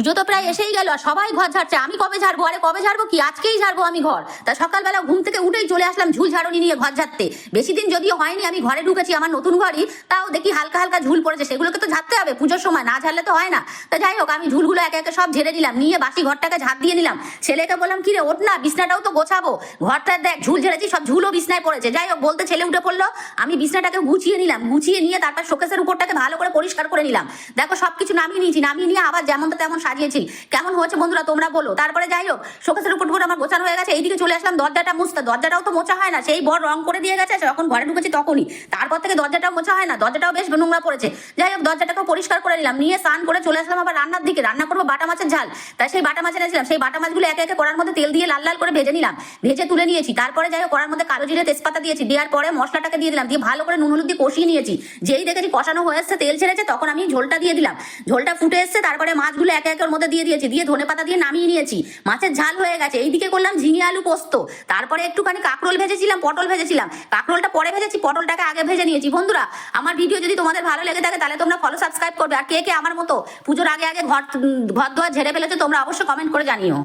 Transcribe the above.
পুজো তো প্রায় এসেই গেল, আর সবাই ঘর ঝাড়ছে। আমি কবে ঝাড়বো? আরে কবে ঝাড়বো কি? আজকেই ঝাড়বো আমি ঘর। তা সকালবেলা ঘুম থেকে উঠেই চলে আসলাম ঝুল ঝাড়ুনি নিয়ে ঘর ঝাড়তে। বেশি দিন যদিও হয়নি, আমি ঘরে ঢুকেছি আমার নতুন ঘরই, তাও দেখি হালকা হালকা ঝুল পড়েছে। সেগুলোকে তো ঝাড়তে হবে পুজোর সময়, না ঝাড়লে তো হয় না। তা যাই হোক, আমি ঝুলগুলো একে একে সব ঝেড়ে নিলাম নিয়ে বাসি ঘরটাকে ঝাড় দিয়ে নিলাম। ছেলেকে বললাম, কি রে ওঠ না বিছনাটাও তো গোছাবো। ঘরটা দেখ, ঝুল ঝেড়েছি, সব ঝুলও বিছনায় পড়েছে। যাই হোক, বলতে ছেলে উঠে পড়ল। আমি বিছনাটাকে গুছিয়ে নিলাম, গুছিয়ে নিয়ে তারপর শোকেসের উপরটাকে ভালো করে পরিষ্কার করে নিলাম। দেখো, সবকিছু নামিয়ে নিয়েছি, নামিয়ে নিয়ে আবার যেমন তেমন সাজিয়েছি। কেমন হয়েছে বন্ধুরা তোমরা বলো। তারপরে যাই হোক, শোকেসের উপর আমার গোছানো হয়ে গেছে। এইদিকে চলে আসলাম, দরজাটা মুছতে। দরজাটাও তো মোছা হয় না। সেই বড় রং করে দিয়ে গেছে, যখন ঘরে ঢুকেছি তখনই। তারপর থেকে দরজাটাও মোছা হয় না, দরজাটাও বেশ নোংরা পড়েছে। যাই হোক, দরজাটাকেও পরিষ্কার করে নিলাম। নিয়ে স্নান করে চলে আসলাম আবার রান্নার দিকে। রান্না করব বাটা মাছের ঝাল। তাই সেই বাটা মাছ এনেছিলাম। সেই বাটা মাছগুলো একে একে করার মধ্যে তেল দিয়ে লাল লাল করে ভেজে নিলাম। ভেজে তুলে নিয়েছি। তারপরে যাই হোক করার মধ্যে কালো জিরে তেজপাতা দিয়েছি। দেওয়ার পরে মশলাটাকে দিয়ে দিলাম। দিয়ে ভালো করে নুন হলুদ দিয়ে কষিয়ে নিয়েছি। যেই দেখেছি কষানো হয়ে এসছে, তেল ছেড়েছে, তখন আমি ঝোলটা দিয়ে দিলাম। ঝোলটা ফুটে এসছে, তারপরে মাছগুলো একে ওর মধ্যে দিয়ে দিয়েছি, দিয়ে ধনে পাতা দিয়ে নামিয়ে নিয়েছি। মাছের ঝাল হয়ে গেছে, এইদিকে করলাম ঝিঙে আলু পোস্ত। তারপরে একটুখানি কাঁকরোল ভেজেছিলাম, পটল ভেজেছিলাম। কাঁকরোলটা পরে ভেজেছি, পটলটাকে আগে ভেজে নিয়েছি। বন্ধুরা, আমার ভিডিও যদি তোমাদের ভালো লেগে থাকে, তাহলে তোমরা ফলো সাবস্ক্রাইব করবে। আর কে কে আমার মতো পুজোর আগে আগে ঘর ঘর দোয়ার ঝেড়ে ফেলেছে, তোমরা অবশ্যই কমেন্ট করে জানিও।